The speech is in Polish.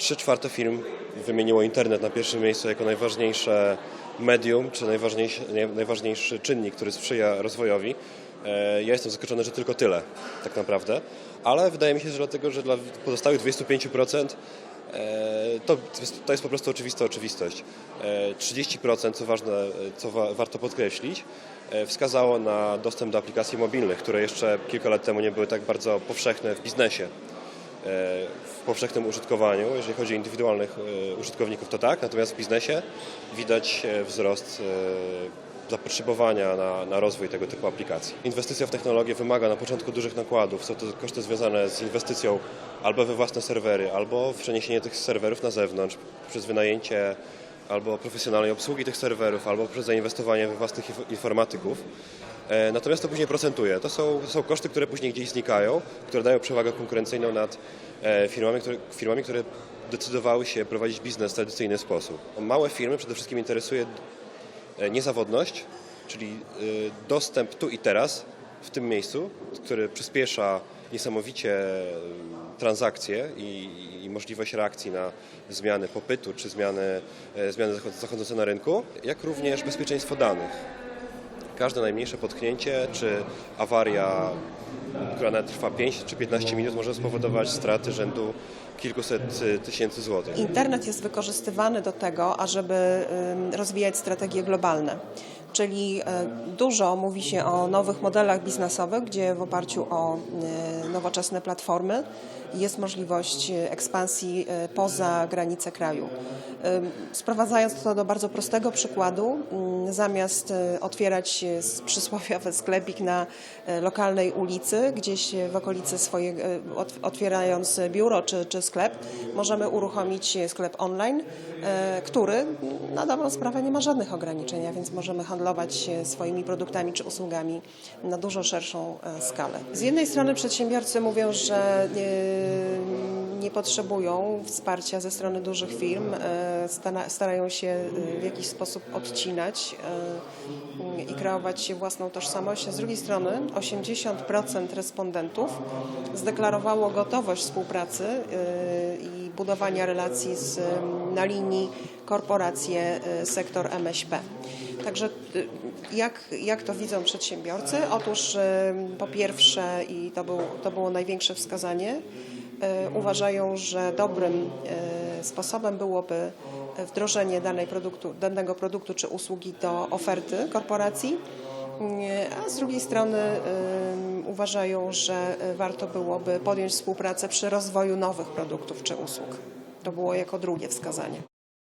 Trzy czwarte firm wymieniło internet na pierwszym miejscu jako najważniejsze medium, czy najważniejszy, nie- najważniejszy czynnik, który sprzyja rozwojowi. E, Ja jestem zaskoczony, że tylko tyle, tak naprawdę. Ale wydaje mi się, że dlatego, że dla pozostałych 25% e, to, to jest po prostu oczywista oczywistość. E, 30%, co ważne, e, co wa, warto podkreślić, e, wskazało na dostęp do aplikacji mobilnych, które jeszcze kilka lat temu nie były tak bardzo powszechne w biznesie w powszechnym użytkowaniu. Jeżeli chodzi o indywidualnych e, użytkowników, to tak, natomiast w biznesie widać e, wzrost e, zapotrzebowania na, na rozwój tego typu aplikacji. Inwestycja w technologię wymaga na początku dużych nakładów. Są to koszty związane z inwestycją albo we własne serwery, albo w przeniesienie tych serwerów na zewnątrz przez wynajęcie albo profesjonalnej obsługi tych serwerów, albo przez zainwestowanie we własnych inf- informatyków. E, Natomiast to później procentuje. To są, to są koszty, które później gdzieś znikają, które dają przewagę konkurencyjną nad e, firmami które, firmami, które decydowały się prowadzić biznes w tradycyjny sposób. Małe firmy przede wszystkim interesuje e, niezawodność, czyli dostęp tu i teraz, w tym miejscu, który przyspiesza niesamowicie e, transakcje i, i możliwość reakcji na zmiany popytu czy zmiany, e, zmiany zachod- zachodzące na rynku, jak również bezpieczeństwo danych każde najmniejsze potknięcie czy awaria, która trwa 5 czy 15 minut, może spowodować straty rzędu kilkuset y, tysięcy złotych. Internet jest wykorzystywany do tego, ażeby rozwijać strategie globalne. Czyli e, dużo mówi się o nowych modelach biznesowych, gdzie w oparciu o e, nowoczesne platformy jest możliwość e, ekspansji poza granice kraju. Sprowadzając to do bardzo prostego przykładu, mm, zamiast otwierać przysłowiowy sklepik na lokalnej ulicy, gdzieś w okolicy swojego, ot- otwierając biuro czy, czy sklep, możemy uruchomić sklep online, który na dobrą sprawę nie ma żadnych ograniczeń, a więc możemy handlować e, swoimi produktami czy usługami na dużo szerszą e, skalę. Z jednej strony przedsiębiorcy mówią, że nie, potrzebują wsparcia ze strony dużych firm, e, stara- starają się e, w jakiś sposób odcinać e, i kreować się własną tożsamość, z drugiej strony 80% respondentów zdeklarowało gotowość współpracy i budowania relacji z, na linii korporacje, sektor MŚP. Także jak, jak to widzą przedsiębiorcy? Otóż po pierwsze, i to, był, to było największe wskazanie, uważają, że dobrym y, sposobem byłoby wdrożenie danej produktu, danego produktu czy usługi do oferty korporacji, y, a z drugiej strony uważają, że warto byłoby podjąć współpracę przy rozwoju nowych produktów czy usług. To było jako drugie wskazanie.